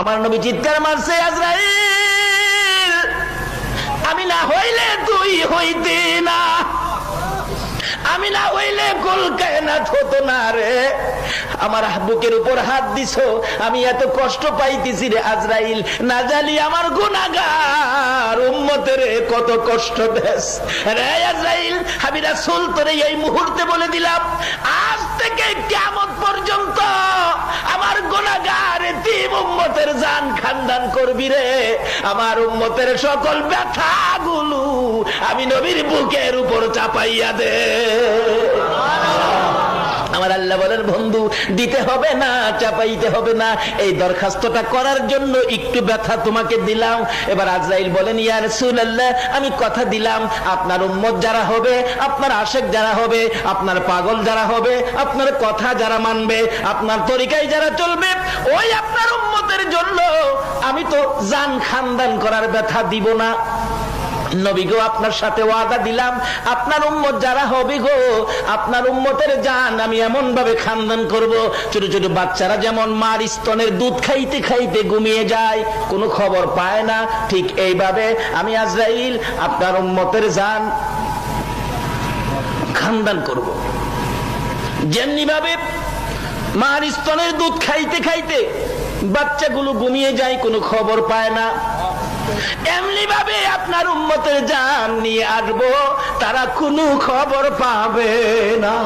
আমার নবী চিৎকার মারছে আজরাইল। আমি না হইলে তুই হইতে না। আমি না হইলে আমার বুকের উপর হাত দিছো, আমি এত কষ্ট পাইতেছি রে আজরাইল। না জানি আমার গুনাগার উম্মতের কত কষ্ট দেশ। রে আজরাইল আমি রাসূল তোরে এই মুহূর্তে বলে দিলাম, আজ উম্মতের জান খানদান করবি রে। আমার উম্মতের সকল ব্যথাগুলো আমি নবীর বুকের উপর চাপাইয়া দে। আল্লাহ বলেন, বন্ধু, দিতে হবে না, চাপাইতে হবে না। এই দরখাস্তটা করার জন্য একটু ব্যথা তোমাকে দিলাম। এবার আজরাইল বলেন, ইয়া রাসূলুল্লাহ, আমি কথা দিলাম। আপনার উম্মত যারা হবে, আপনার আশেক যারা হবে, আপনার পাগল যারা হবে, আপনার কথা যারা মানবে, আপনার তরিকায় যারা চলবে, ওই আপনার উম্মতের জন্য আমি তো জান খানদান করার ব্যথা দিব না। নবী আপনার সাথে ওয়াদা দিলাম। আপনার উম্মত যারা হবে গো, আপনার উম্মতের জান আমি এমন ভাবে খানদান করব, ছোট ছোট বাচ্চারা যেমন মার স্তনের দুধ খাইতে খাইতে ঘুমিয়ে যায়, কোনো খবর পায় না। ঠিক এইভাবে আমি আজরাইল, আপনার উম্মতের জান খানদান করব। যেমনি ভাবে মার স্তনের দুধ খাইতে খাইতে বাচ্চাগুলো ঘুমিয়ে যায়, কোনো খবর পায় না। এমনি ভাবে আপনার উম্মতের জান নিয়ে আসব তারা কোনো খবর পাবে না।